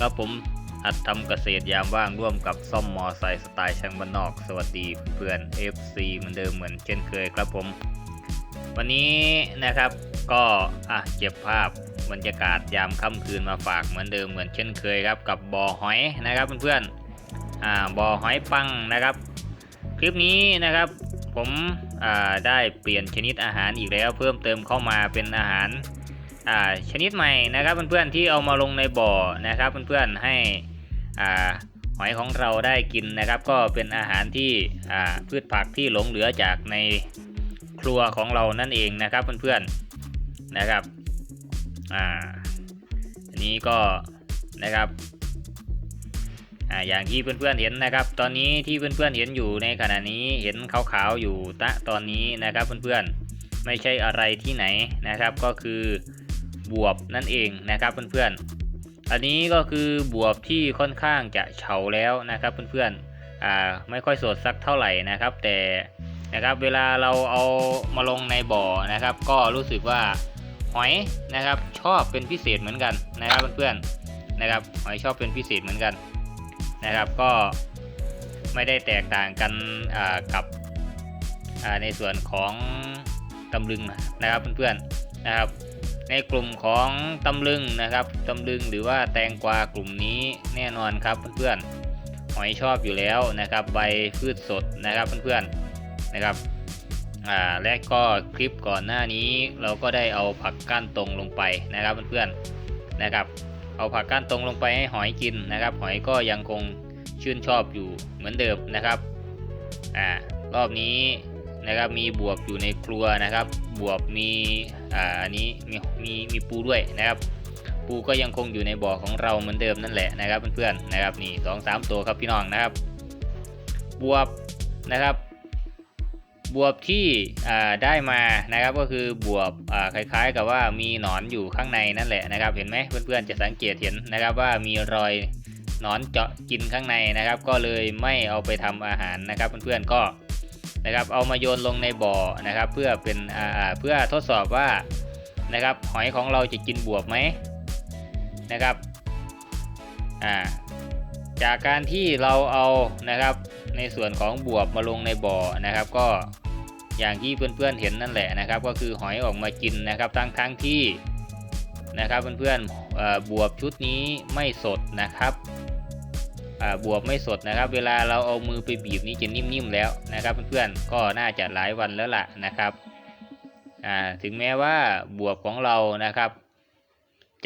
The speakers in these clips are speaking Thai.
ครับผมอัดทำเกษตรยามว่างร่วมกับซ่อมมอไซค์สไตล์ช่างบ้านนอก สวัสดีเพื่อน FC เหมือนเดิมเหมือนเช่นเคยครับผม วันนี้นะครับก็อะเก็บภาพบรรยากาศยามค่ำคืนมาฝากเหมือนเดิมเหมือนเช่นเคยครับกับบ่อหอยนะครับเพื่อนๆอ่าบ่อหอยปังนะครับ คลิปนี้นะครับผมอ่าได้เปลี่ยนชนิดอาหารอีกแล้ว เพิ่มเติมเข้ามาเป็นอาหาร อ่าชนิดใหม่นะครับเพื่อนๆที่เอามาลงในบ่อนะครับเพื่อนๆให้อ่าหอยของเราได้กินนะครับ ก็เป็นอาหารที่อ่าพืชผักที่หลงเหลือจากในครัวของเรานั่นเองนะครับเพื่อนๆนะครับอ่าอันนี้ก็นะครับอ่าอย่างที่เพื่อนๆเห็นนะครับ ตอนนี้ที่เพื่อนๆเห็นอยู่ในขณะนี้เห็นขาวๆอยู่ตะตอนนี้นะครับเพื่อนๆไม่ใช่อะไรที่ไหนนะครับก็คือ บวบนั่นเองนะครับเพื่อนๆ อันนี้ก็คือบวบที่ค่อนข้างจะเฉาแล้วนะครับเพื่อนๆอ่าไม่ค่อยสดสักเท่าไหร่นะครับ แต่นะครับเวลาเราเอามาลงในบ่อนะครับ ก็รู้สึกว่าหอยนะครับชอบเป็นพิเศษเหมือนกันนะครับเพื่อนๆนะครับหอยชอบเป็นพิเศษเหมือนกันนะครับ ก็ไม่ได้แตกต่างกันอ่ากับอ่าในส่วนของตำลึงนะครับเพื่อนๆนะครับ ในกลุ่มของตำลึงนะครับตำลึงหรือว่าแตงกวากลุ่มนี้แน่นอนครับเพื่อนๆหอยชอบอยู่แล้วนะครับ ใบพืชสดนะครับเพื่อนๆนะครับอ่าและก็คลิปก่อนหน้านี้เราก็ได้เอาผักก้านตรงลงไปนะครับเพื่อนๆนะครับ เอาผักก้านตรงลงไปให้หอยกินนะครับ หอยก็ยังคงชื่นชอบอยู่เหมือนเดิมนะครับอ่ารอบนี้ นะครับมีบวบอยู่ในครัวนะครับ บวบมีอ่าอันนี้มีมีมีปูด้วยนะครับ ปูก็ยังคงอยู่ในบ่อของเราเหมือนเดิมนั่นแหละนะครับเพื่อนๆนะครับนี่สองสามตัวครับพี่น้องนะครับ บวบนะครับ บวบที่ได้มานะครับก็คือบวบคล้าย ๆ กับว่ามีหนอนอยู่ข้างในนั่นแหละนะครับ เห็นไหมเพื่อนๆจะสังเกตเห็นนะครับว่ามีรอยหนอนเจาะกินข้างในนะครับ ก็เลยไม่เอาไปทำอาหารนะครับเพื่อนๆก็ นะครับเอามาโยนลงในบ่อนะครับ เพื่อเป็นเพื่อทดสอบว่านะครับหอยของเราจะกินบวบไหมนะครับาจากการที่เราเอานะครับในส่วนของบวบมาลงในบ่อนะครับ ก็อย่างที่เพื่อนๆเห็นนั่นแหละนะครับ ก็คือหอยออกมากินนะครับทั้งทั้งที่นะครับเพื่อนๆเอ่อบวบชุดนี้ไม่สดนะครับ บวบไม่สดนะครับ เวลาเราเอามือไปบีบนี่จะนิ่มๆแล้วนะครับ เพื่อนๆก็น่าจะหลายวันแล้วล่ะนะครับถึงแม้ว่าบวบของเรานะครับ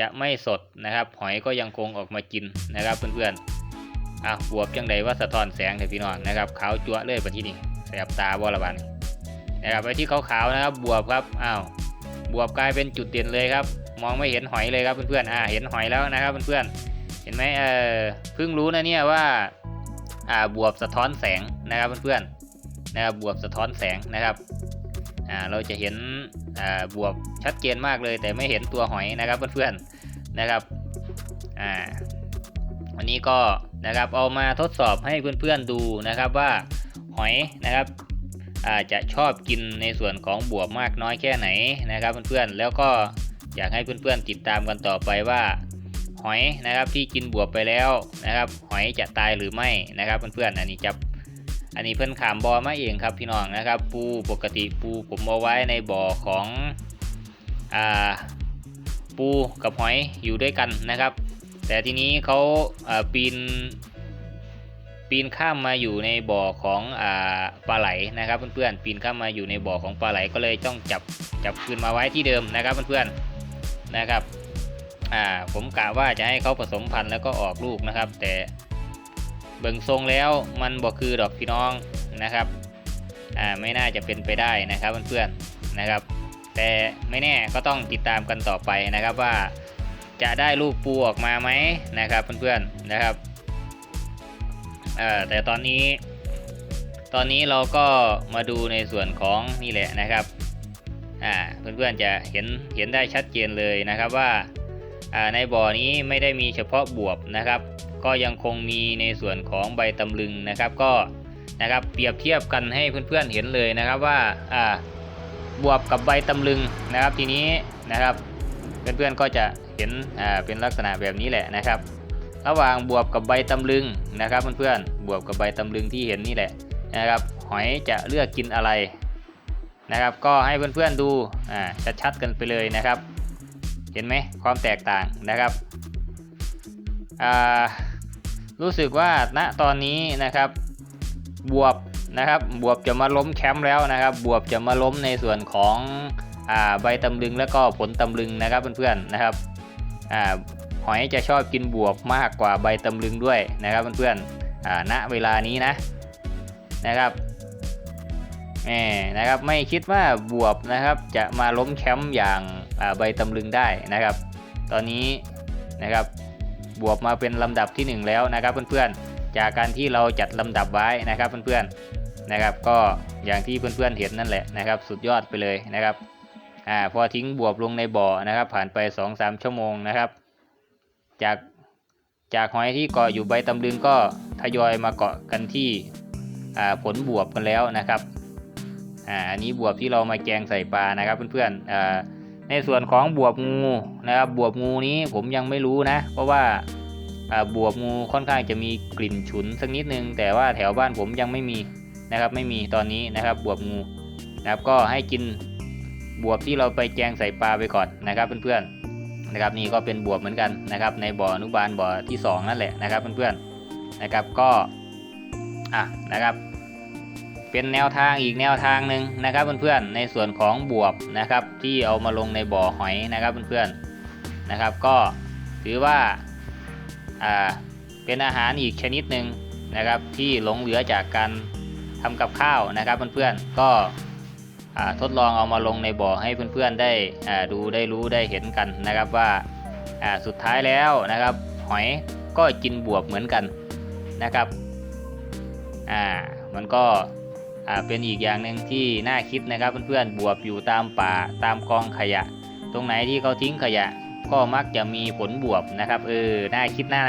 จะไม่สดนะครับ หอยก็ยังคงออกมากินนะครับเพื่อนๆอะบวบจังใดว่าสะท้อนแสงเถอะพี่น้องนะครับขาวจั๊วเลยปที่นี่แสบตาบ่ละบันนะครับไปที่ขาวๆนะครับบวบครับอ้าวบวบกลายเป็นจุดเด่นเลยครับ มองไม่เห็นหอยเลยครับเพื่อนๆอ่าเห็นหอยแล้วนะครับเพื่อนๆ เห็นไหมเออเพิ่งรู้นะเนี่ยว่าอ่าบวบสะท้อนแสงนะครับเพื่อนๆนะครับบวบสะท้อนแสงนะครับอ่าเราจะเห็นอ่าบวบชัดเจนมากเลย แต่ไม่เห็นตัวหอยนะครับเพื่อนๆนะครับอ่าวันนี้ก็นะครับเอามาทดสอบให้เพื่อนๆดูนะครับว่าหอยนะครับอาจจะชอบกินในส่วนของบวบมากน้อยแค่ไหนนะครับเพื่อนๆแล้วก็อยากให้เพื่อนๆติดตามกันต่อไปว่า หอยนะครับที่กินบวบไปแล้วนะครับ หอยจะตายหรือไม่นะครับเพื่อนๆอันนี้จับอันนี้เพื่อนขามบอมาเองครับพี่น้องนะครับ ปูปกติปูผมเอาไว้ในบ่อของอ่าปูกับหอยอยู่ด้วยกันนะครับ แต่ทีนี้เขาปีนปีนข้ามมาอยู่ในบ่อของอปลาไหลนะครับเพื่อนๆปีนข้ามมาอยู่ในบ่อของปลาไหลก็เลยต้องจับจับคืนมาไว้ที่เดิมนะครับเพื่อนๆนะครับ อ่าผมกะว่าจะให้เขาผสมพันธุ์แล้วก็ออกลูกนะครับ แต่เบิ่งทรงแล้วมันบ่คือดอกพี่น้องนะครับอ่าไม่น่าจะเป็นไปได้นะครับเพื่อนๆนะครับ แต่ไม่แน่ก็ต้องติดตามกันต่อไปนะครับว่าจะได้ลูกปูออกมาไหมนะครับเพื่อนๆนะครับเอ่อแต่ตอนนี้ ตอนนี้เราก็มาดูในส่วนของนี่แหละนะครับอ่าเพื่อนๆจะเห็นเห็นได้ชัดเจนเลยนะครับว่าอ่า ในบ่อนี้ไม่ได้มีเฉพาะบวบนะครับ ก็ยังคงมีในส่วนของใบตำลึงนะครับ ก็นะครับเปรียบเทียบกันให้เพื่อนๆเห็นเลยนะครับว่าบวบกับใบตำลึงนะครับ ทีนี้นะครับเพื่อนๆก็จะเห็นเป็นลักษณะแบบนี้แหละนะครับ ระหว่างบวบกับใบตำลึงนะครับเพื่อนๆบวบกับใบตำลึงที่เห็นนี่แหละนะครับ หอยจะเลือกกินอะไรนะครับ ก็ให้เพื่อนๆดูชัดๆกันไปเลยนะครับ เห็นไหมความแตกต่างนะครับรู้สึกว่าณตอนนี้นะครับบวบนะครับบวบจะมาล้มแคมป์แล้วนะครับบวบจะมาล้มในส่วนของอใบตำลึงแล้วก็ผลตำลึงนะครับเพื่อนๆนะครับอหอยจะชอบกินบวบมากกว่าใบตำลึงด้วยนะครับเพื่อนๆณเวลานี้นะนะครับแหมนะครับไม่คิดว่าบวบนะครับจะมาล้มแคมป์อย่าง ใบตำลึงได้นะครับ ตอนนี้นะครับบวบมาเป็นลำดับที่หนึ่งแล้วนะครับเพื่อนๆ จากการที่เราจัดลำดับไว้นะครับเพื่อนๆนะครับ ก็อย่างที่เพื่อนๆเห็นนั่นแหละนะครับ สุดยอดไปเลยนะครับอ่าพอทิ้งบวบลงในบ่อนะครับ ผ่านไป 2-3 ชั่วโมงนะครับ จากจากหอยที่เกาะอยู่ใบตำลึงก็ทยอยมาเกาะกันที่อ่าผลบวบกันแล้วนะครับอ่าอันนี้บวบที่เรามาแกงใส่ปลานะครับเพื่อนๆอ่า ในส่วนของบวบงูนะครับบวบงูนี้ผมยังไม่รู้นะ เพราะว่าบวบงูค่อนข้างจะมีกลิ่นฉุนสักนิดนึง แต่ว่าแถวบ้านผมยังไม่มีนะครับ ไม่มีตอนนี้นะครับบวบงูนะครับก็ให้กินบวบที่เราไปแกงใส่ปลาไปก่อนนะครับเพื่อนๆนะครับนี่ก็เป็นบวบเหมือนกันนะครับ ในบ่ออนุบาลบ่อที่สองนั่นแหละนะครับเพื่อนๆนะครับก็อะนะครับ เป็นแนวทางอีกแนวทางหนึ่งนะครับเพื่อนๆในส่วนของบวบนะครับที่เอามาลงในบ่อหอยนะครับเพื่อนๆนะครับก็ถือว่าอ่าเป็นอาหารอีกชนิดหนึ่งนะครับที่หลงเหลือจากการทำกับข้าวนะครับเพื่อนๆก็อ่าทดลองเอามาลงในบ่อให้เพื่อนๆได้อ่าดูได้รู้ได้เห็นกันนะครับว่าสุดท้ายแล้วนะครับหอยก็กินบวบเหมือนกันนะครับอ่ามันก็ เป็นอีกอย่างหนึ่งที่น่าคิดนะครับเพื่อนๆบวบอยู่ตามป่าตามกองขยะ ตรงไหนที่เขาทิ้งขยะ ก็มักจะมีผลบวบนะครับเออน่าคิดน่า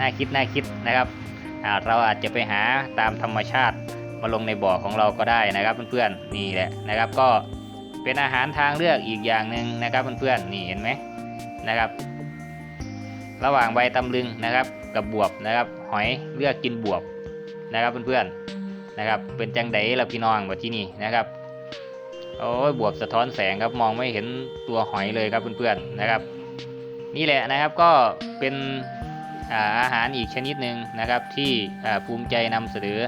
น่าคิดน่าคิดนะครับอ่าเราอาจจะไปหาตามธรรมชาติมาลงในบ่อของเราก็ได้นะครับเพื่อนๆนี่แหละนะครับก็เป็นอาหารทางเลือกอีกอย่างหนึ่งนะครับเพื่อนๆนี่เห็นไหมนะครับ ระหว่างใบตำลึงนะครับกับบวบนะครับ หอยเลือกกินบวบนะครับเพื่อนๆ นะครับ เป็นจังไดล่ะพี่น้องแบบที่นี่นะครับโอ้ยบวบสะท้อนแสงครับมองไม่เห็นตัวหอยเลยครับเพื่อนๆนะครับ นี่แหละนะครับก็เป็นอาอาหารอีกชนิดหนึ่งนะครับที่ภูมิใจนำเสนอ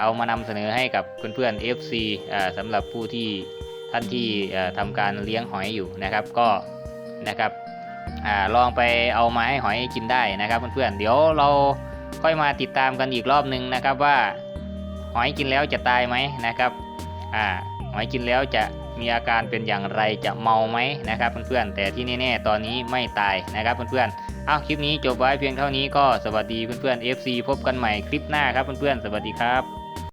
เอามานำเสนอให้กับเพื่อนๆ FC อ่าสำหรับผู้ที่ท่านที่อ่าทำการเลี้ยงหอยอยู่นะครับก็นะครับอลองไปเอามาให้หอยกินได้นะครับเพื่อนๆเดี๋ยวเราค่อยมาติดตามกันอีกรอบหนึ่งนะครับว่า หอยกินแล้วจะตายไหมนะครับอ่าหอยกินแล้วจะมีอาการเป็นอย่างไรจะเมาไหมนะครับเพื่อนๆแต่ที่แน่ๆตอนนี้ไม่ตายนะครับเพื่อนๆเอาคลิปนี้จบไว้เพียงเท่านี้ก็สวัสดีเพื่อนๆ FC พบกันใหม่คลิปหน้าครับเพื่อนๆสวัสดีครับ